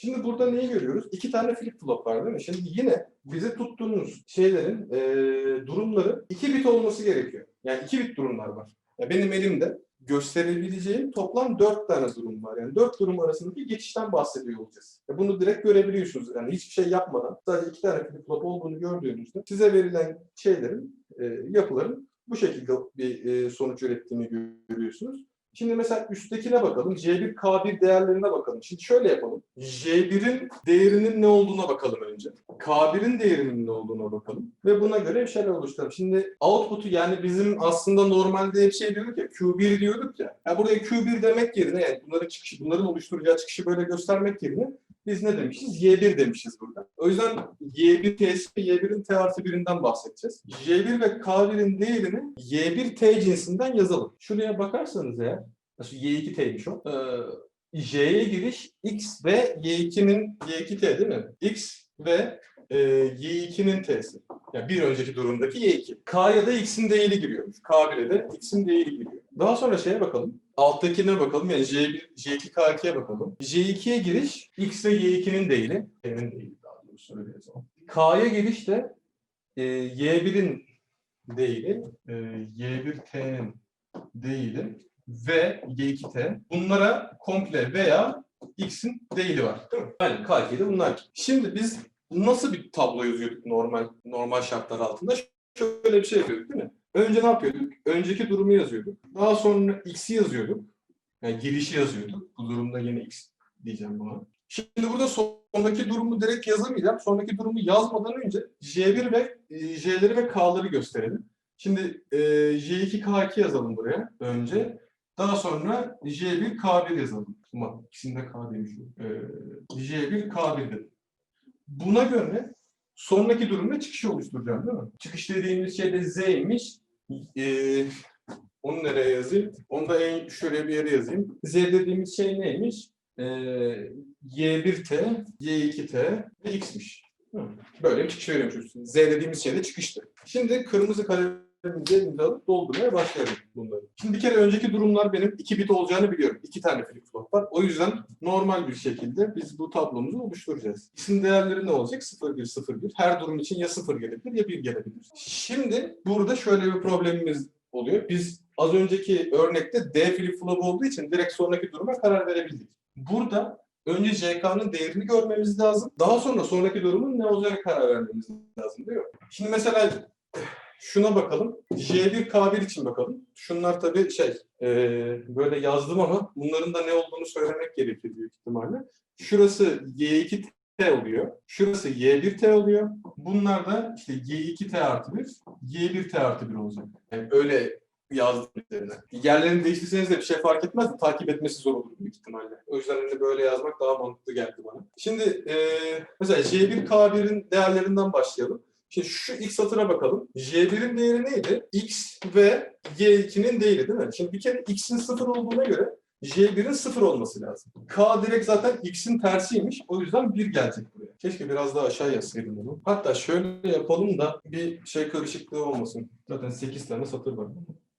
Şimdi burada neyi görüyoruz? İki tane flip flop var değil mi? Şimdi yine bize tuttuğumuz şeylerin eee durumları iki bit olması gerekiyor. Yani iki bit durumlar var. Ya benim elimde gösterebileceğim toplam dört tane durum var. Yani dört durum arasındaki geçişten bahsediyor olacağız. Ya bunu direkt görebiliyorsunuz. Yani hiçbir şey yapmadan sadece iki tane flip flop olduğunu gördüğünüzde size verilen şeylerin, e, yapıların bu şekilde bir e, sonuç ürettiğini görüyorsunuz. Şimdi mesela üsttekine bakalım. J1, K1 değerlerine bakalım. Şimdi şöyle yapalım. J1'in değerinin ne olduğuna bakalım önce. K1'in değerinin ne olduğuna bakalım. Ve buna göre bir şeyler oluşturalım. Şimdi output'u yani bizim aslında normalde hep şey diyorduk ya Q1 diyorduk ya. Yani buraya Q1 demek yerine yani bunların çıkışı, bunların oluşturacağı çıkışı böyle göstermek yerine biz ne demişiz? Y1 demişiz burada. O yüzden Y1 T'si ve Y1'in T artı birinden bahsedeceğiz. J1 ve K1'in değerini Y1 T cinsinden yazalım. Şuraya bakarsanız eğer, şu Y2 T'ymiş o. Ee, J'ye giriş X ve Y2'nin Y2 T değil mi? X ve e, Y2'nin T'si. Yani bir önceki durumdaki Y2. K'ya da X'in değeri giriyormuş. K1'e de X'in değeri giriyor. Daha sonra şeye bakalım. Alttakine bakalım. Yani J1, J2, K2'ye bakalım. J2'ye giriş X ve Y2'nin değeri. T'nin değeri daha doğrusu öyle yazalım. K'ya giriş de e, Y1'in değeri. E, Y1T'nin değeri ve Y2T. Bunlara komple veya X'in değeri var. Değil mi? Aynen K2'de bunlar. Şimdi biz nasıl bir tablo yazıyorduk normal normal şartlar altında? Şöyle bir şey yapıyorduk değil mi? Önce ne yapıyorduk? Önceki durumu yazıyorduk. Daha sonra x'i yazıyorduk. Yani girişi yazıyorduk. Bu durumda yine x diyeceğim buna. Şimdi burada sondaki durumu direkt yazamayacağım. Sonraki durumu yazmadan önce J1 ve e, J'leri ve K'ları gösterelim. Şimdi e, J2 K2 yazalım buraya önce. Daha sonra J1 K1 yazalım. Ama ikisinde K demiş. E, J1 K1 dedim. Buna göre sonraki durumda çıkışı oluşturacağım değil mi? Çıkış dediğimiz şey de Z'ymiş. Ee, onu nereye yazayım? Onu da en şöyle bir yere yazayım. Z dediğimiz şey neymiş? Ee, Y1T, Y2T ve X'miş. Böyle bir çıkış veriyormuş. Z dediğimiz şey de çıkıştı. Şimdi kırmızı kalemimize imza alıp doldurmaya başlayalım bunları. Şimdi bir kere önceki durumlar benim 2 bit olacağını biliyorum. 2 tane flip flop var. O yüzden normal bir şekilde biz bu tablomuzu oluşturacağız. İsim değerleri ne olacak? 0, 1, 0, 1. Her durum için ya 0 gelebilir ya 1 gelebilir. Şimdi burada şöyle bir problemimiz oluyor. Biz az önceki örnekte D flip flop olduğu için direkt sonraki duruma karar verebildik. Burada önce JK'nın değerini görmemiz lazım. Daha sonra sonraki durumun ne olacağına karar vermemiz lazım değil mi? Şimdi mesela şuna bakalım. J1 K1 için bakalım. Şunlar tabii şey e, böyle yazdım ama bunların da ne olduğunu söylemek gerekir büyük ihtimalle. Şurası Y2 T oluyor. Şurası Y1T oluyor. Bunlar da işte Y2T artı 1, Y1T artı 1 olacak. Yani öyle yazdım. Yerlerini değiştirseniz de bir şey fark etmez takip etmesi zor olur büyük ihtimalle. O yüzden hani böyle yazmak daha mantıklı geldi bana. Şimdi e, mesela J1 K1'in değerlerinden başlayalım. Şimdi şu ilk satıra bakalım. J1'in değeri neydi? X ve Y2'nin değeri değil mi? Şimdi bir kere X'in sıfır olduğuna göre J1'in sıfır olması lazım. K direkt zaten X'in tersiymiş. O yüzden 1 gelecek buraya. Keşke biraz daha aşağı yazsaydım bunu. Hatta şöyle yapalım da bir şey karışıklığı olmasın. Zaten 8 tane satır var.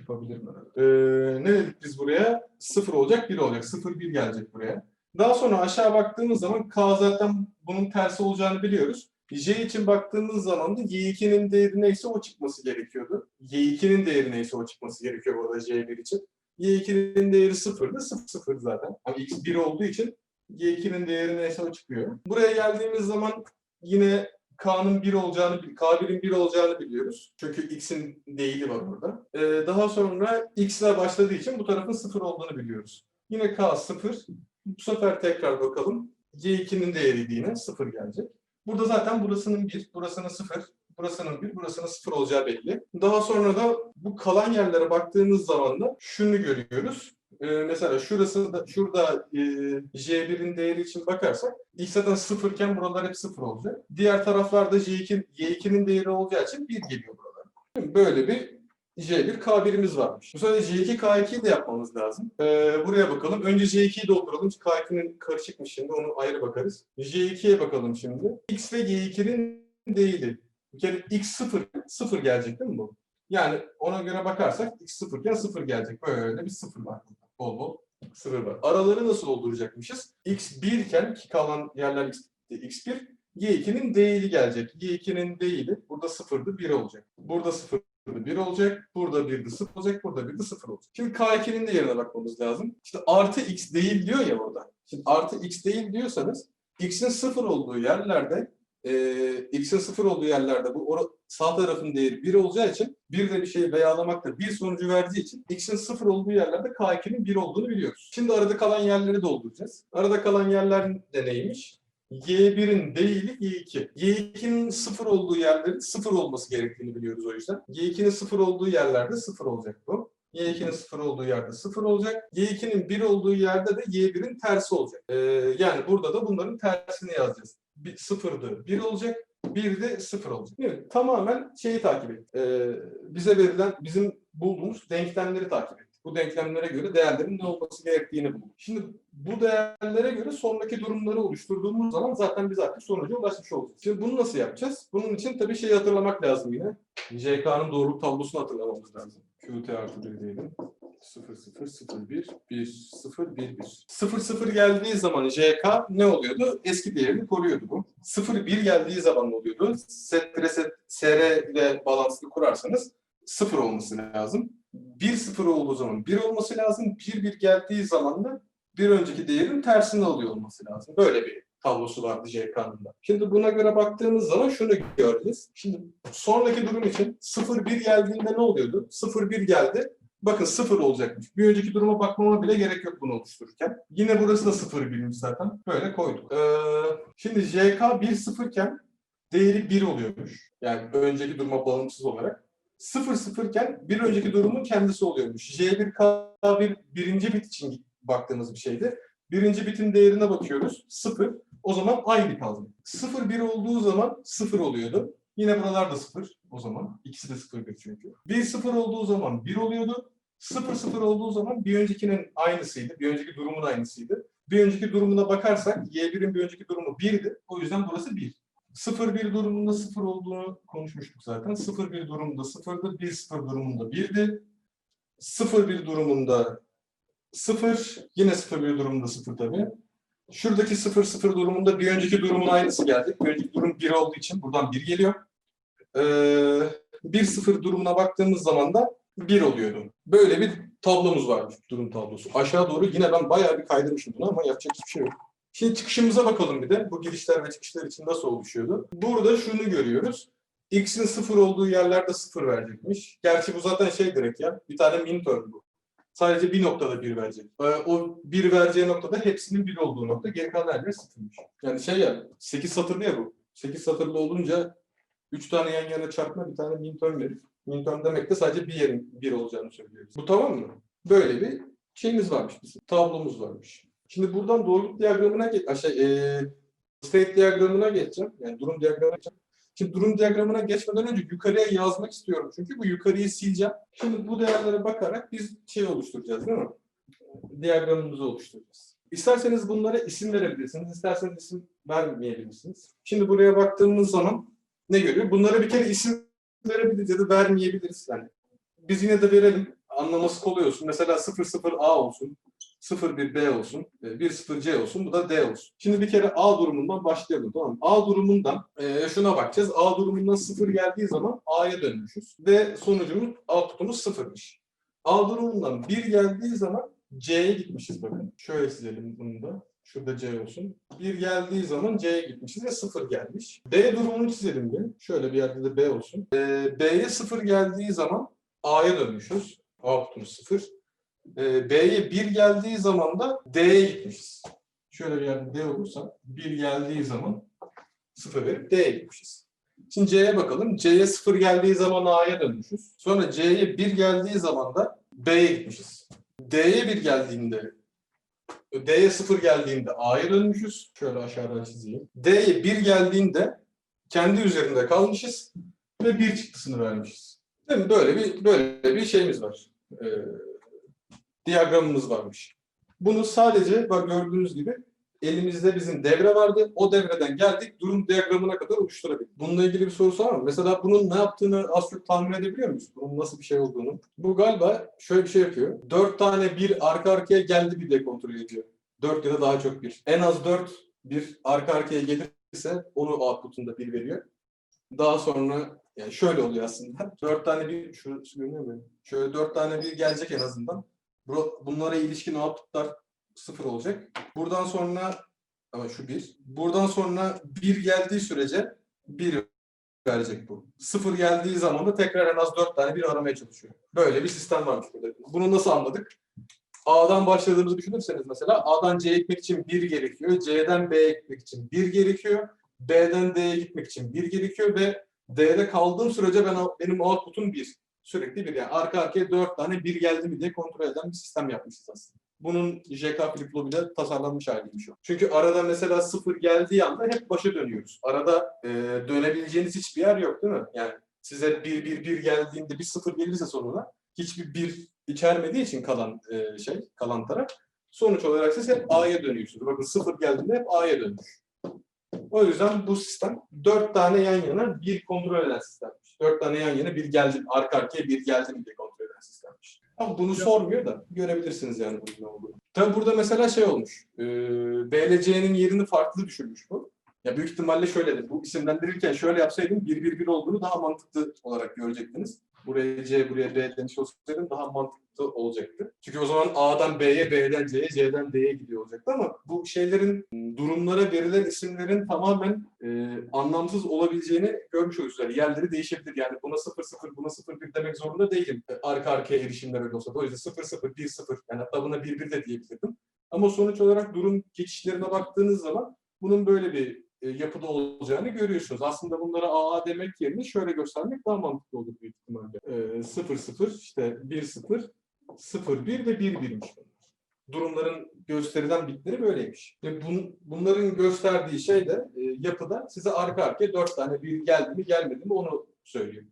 Yapabilirim herhalde. Ee, ne dedik biz buraya? 0 olacak, 1 olacak. 0, 1 gelecek buraya. Daha sonra aşağı baktığımız zaman K zaten bunun tersi olacağını biliyoruz. J için baktığımız zaman da Y2'nin değeri neyse o çıkması gerekiyordu. Y2'nin değeri neyse o çıkması gerekiyor bu arada J1 için. Y2'nin değeri 0'dı. 0 0 zaten. Ama X 1 olduğu için Y2'nin değeri neyse o çıkıyor. Buraya geldiğimiz zaman yine K'nın 1 olacağını, K1'in 1 olacağını biliyoruz. Çünkü X'in değili var orada. Ee, daha sonra X ile başladığı için bu tarafın 0 olduğunu biliyoruz. Yine K 0. Bu sefer tekrar bakalım. Y2'nin değeri yine 0 gelecek. Burada zaten burasının 1, burasının 0, burasının 1, burasının 0 olacağı belli. Daha sonra da bu kalan yerlere baktığımız zaman da şunu görüyoruz. Ee, mesela şurası da, şurada e, J1'in değeri için bakarsak X zaten 0 iken buralar hep 0 olacak. Diğer taraflarda J2, Y2'nin değeri olacağı için 1 geliyor buralara. Böyle bir J1 K1'imiz varmış. Bu sefer J2 K2'yi de yapmamız lazım. Ee, buraya bakalım. Önce J2'yi dolduralım. K2'nin karışıkmış şimdi. Onu ayrı bakarız. J2'ye bakalım şimdi. X ve Y2'nin değili. Bir kere X 0, 0 gelecek değil mi bu? Yani ona göre bakarsak X 0 iken 0 gelecek. Böyle bir 0 var. Bol bol 0 var. Araları nasıl dolduracakmışız? x1 iken ki kalan yerler x, x1 y2'nin değili gelecek. y2'nin değili burada 0'dı 1 olacak. Burada 0'dı 1 olacak. Burada 1'di 0 olacak. Burada 1'di 0 olacak. Şimdi k2'nin de yerine bakmamız lazım. İşte artı x değil diyor ya orada. Şimdi artı x değil diyorsanız x'in 0 olduğu yerlerde e, x'in 0 olduğu yerlerde bu ora- sağ tarafın değeri 1 olacağı için bir de bir şey veyalamakta bir sonucu verdiği için x'in 0 olduğu yerlerde k2'nin 1 olduğunu biliyoruz. Şimdi arada kalan yerleri dolduracağız. Arada kalan yerler de neymiş? Y1'in değili Y2. Y2'nin 0 olduğu yerlerin 0 olması gerektiğini biliyoruz o yüzden. Y2'nin 0 olduğu yerlerde 0 olacak bu. Y2'nin 0 olduğu yerde 0 olacak. Y2'nin 1 olduğu yerde de Y1'in tersi olacak. Ee, yani burada da bunların tersini yazacağız. Bir, 0'dı 1 olacak. 1 de 0 olacak. Mi? Tamamen şeyi takip et. Ee, bize verilen, bizim bulduğumuz denklemleri takip et. Bu denklemlere göre değerlerin ne olması gerektiğini bulduk. Şimdi bu değerlere göre sonraki durumları oluşturduğumuz zaman zaten biz artık sonuca ulaşmış olacağız. Şimdi bunu nasıl yapacağız? Bunun için tabii şeyi hatırlamak lazım yine. JK'nın doğruluk tablosunu hatırlamamız lazım. QT artı 1 diyelim. 0 0 0 1 1 0 1 1. 0 0 geldiği zaman JK ne oluyordu? Eski değerini koruyordu bu. 0 1 geldiği zaman ne oluyordu? Set set SR ile bağlantısını kurarsanız 0 olması lazım. 1 0 olduğu zaman 1 olması lazım. 1 1 geldiği zaman da bir önceki değerin tersini alıyor olması lazım. Böyle bir tablosu vardı JK'nın da. Şimdi buna göre baktığımız zaman şunu göreceğiz. Şimdi sonraki durum için 0-1 geldiğinde ne oluyordu? 0-1 geldi. Bakın 0 olacakmış. Bir önceki duruma bakmama bile gerek yok bunu oluştururken. Yine burası da 0-1'miş zaten. Böyle koyduk. Ee, şimdi JK 1-0 iken değeri 1 oluyormuş. Yani önceki duruma bağımsız olarak. 0-0 iken bir önceki durumun kendisi oluyormuş. J1K1 birinci bit için baktığımız bir şeydi. Birinci bitin değerine bakıyoruz. 0. O zaman aynı kaldı. 0-1 olduğu zaman 0 oluyordu. Yine buralar da 0 o zaman. İkisi de 0-1 çünkü. 1-0 olduğu zaman 1 oluyordu. 0-0 olduğu zaman bir öncekinin aynısıydı. Bir önceki durumun aynısıydı. Bir önceki durumuna bakarsak Y1'in bir önceki durumu 1'di. O yüzden burası 1. 0-1 durumunda 0 olduğunu konuşmuştuk zaten. 0-1 durumunda 0'dı. 1-0 durumunda 1'di. 0-1 durumunda 0. Yine 0-1 durumunda 0 tabii. Şuradaki 0-0 durumunda bir önceki durumun aynısı geldi. Bir önceki durum 1 olduğu için buradan 1 geliyor. Ee, 1-0 durumuna baktığımız zaman da 1 oluyordu. Böyle bir tablomuz varmış, durum tablosu. Aşağı doğru yine ben bayağı bir kaydırmışım bunu ama yapacak hiçbir şey yok. Şimdi çıkışımıza bakalım bir de. Bu girişler ve çıkışlar için nasıl oluşuyordu? Burada şunu görüyoruz. X'in 0 olduğu yerlerde 0 verecekmiş. Gerçi bu zaten şey direkt ya. Bir tane min term bu. Sadece bir noktada bir verecek. Ee, o bir vereceği noktada hepsinin bir olduğu nokta. Geri kalan her yer sıfırmış. Yani şey ya 8 satırlı ya bu. 8 satırlı olunca 3 tane yan yana çarpma bir tane min term verir. Min term demek de sadece bir yerin bir olacağını söylüyoruz. Bu tamam mı? Böyle bir şeyimiz varmış bizim. Tablomuz varmış. Şimdi buradan doğruluk diyagramına geç, şey, e, state diyagramına geçeceğim. Yani durum diyagramına geçeceğim. Şimdi durum diyagramına geçmeden önce yukarıya yazmak istiyorum. Çünkü bu yukarıyı sileceğim. Şimdi bu değerlere bakarak biz şey oluşturacağız değil mi? Diyagramımızı oluşturacağız. İsterseniz bunlara isim verebilirsiniz. isterseniz isim vermeyebilirsiniz. Şimdi buraya baktığımız zaman ne görüyor? Bunlara bir kere isim verebiliriz ya da vermeyebiliriz. Yani biz yine de verelim. Anlaması kolay olsun. Mesela 00A olsun. 01B olsun, 10C olsun, bu da D olsun. Şimdi bir kere A durumundan başlayalım tamam mı? A durumundan e, şuna bakacağız. A durumundan 0 geldiği zaman A'ya dönmüşüz. Ve sonucumuz, output'umuz 0'mış. A durumundan 1 geldiği zaman C'ye gitmişiz bakın. Şöyle silelim bunu da. Şurada C olsun. 1 geldiği zaman C'ye gitmişiz ve 0 gelmiş. B durumunu çizelim bir. Şöyle bir yerde de B olsun. E, B'ye 0 geldiği zaman A'ya dönmüşüz. Output'umuz 0. E, B'ye 1 geldiği zaman da D'ye gitmişiz. Şöyle bir yerde D olursa 1 geldiği zaman 0 verip D'ye gitmişiz. Şimdi C'ye bakalım. C'ye 0 geldiği zaman A'ya dönmüşüz. Sonra C'ye 1 geldiği zaman da B'ye gitmişiz. D'ye 1 geldiğinde D'ye 0 geldiğinde A'ya dönmüşüz. Şöyle aşağıdan çizeyim. D'ye 1 geldiğinde kendi üzerinde kalmışız ve 1 çıktısını vermişiz. Değil mi? Böyle bir böyle bir şeyimiz var. Ee, diyagramımız varmış. Bunu sadece bak gördüğünüz gibi elimizde bizim devre vardı. O devreden geldik durum diyagramına kadar oluşturabildik. Bununla ilgili bir sorusu var mı? Mesela bunun ne yaptığını az çok tahmin edebiliyor muyuz? Bunun nasıl bir şey olduğunu. Bu galiba şöyle bir şey yapıyor. Dört tane bir arka arkaya geldi bir de kontrol ediyor. Dört ya da daha çok bir. En az dört bir arka arkaya gelirse onu output'unda bir veriyor. Daha sonra yani şöyle oluyor aslında. Dört tane bir, şurası? Şöyle dört tane bir gelecek en azından. Bu- Bunlara ilişkin output'lar sıfır olacak. Buradan sonra ama şu bir. Buradan sonra bir geldiği sürece bir verecek bu. Sıfır geldiği zaman da tekrar en az dört tane bir aramaya çalışıyor. Böyle bir sistem varmış burada. Bunu nasıl anladık? A'dan başladığımızı düşünürseniz mesela A'dan C'ye gitmek için bir gerekiyor. C'den B'ye gitmek için bir gerekiyor. B'den D'ye gitmek için bir gerekiyor ve D'de kaldığım sürece ben benim output'um bir. Sürekli bir yani arka arkaya dört tane bir geldi mi diye kontrol eden bir sistem yapmışız aslında. Bunun JK flip ile tasarlanmış haliymiş o. Çünkü arada mesela sıfır geldiği anda hep başa dönüyoruz. Arada e, dönebileceğiniz hiçbir yer yok değil mi? Yani size bir bir bir geldiğinde bir sıfır gelirse sonuna hiçbir bir içermediği için kalan e, şey, kalan taraf sonuç olarak siz hep A'ya dönüyorsunuz. Bakın sıfır geldiğinde hep A'ya dönmüş. O yüzden bu sistem dört tane yan yana bir kontrol eden sistemmiş. Dört tane yan yana bir geldi, arka arkaya bir geldi mi diye kontrol eden sistemmiş. Ama bunu sormuyor da görebilirsiniz yani bunun ne olduğunu. Tabii burada mesela şey olmuş. E, BLC'nin yerini farklı düşürmüş bu. Ya büyük ihtimalle şöyledir. Bu isimlendirirken şöyle yapsaydım 1-1-1 olduğunu daha mantıklı olarak görecektiniz. Buraya C, buraya B demiş olsaydım daha mantıklı olacaktı. Çünkü o zaman A'dan B'ye, B'den C'ye, C'den D'ye gidiyor olacaktı ama bu şeylerin durumlara verilen isimlerin tamamen e, anlamsız olabileceğini görmüş oluyoruz. Yani yerleri değişebilir. Yani buna 0 0 buna 0 1 demek zorunda değilim. E, Arka arkaya erişimler öyle olsa. O yüzden 0 0 1 0 yani hatta buna 1 1 de diyebilirdim. Ama sonuç olarak durum geçişlerine baktığınız zaman bunun böyle bir yapıda olacağını görüyorsunuz. Aslında bunlara AA demek yerine şöyle göstermek daha mantıklı olur büyük ihtimalle. E, 0 0 işte 1 0 0 1 ve 1 1'miş bunlar. Durumların gösterilen bitleri böyleymiş. Ve bun, bunların gösterdiği şey de e, yapıda size arka arkaya 4 tane bir geldi mi gelmedi mi onu söylüyor.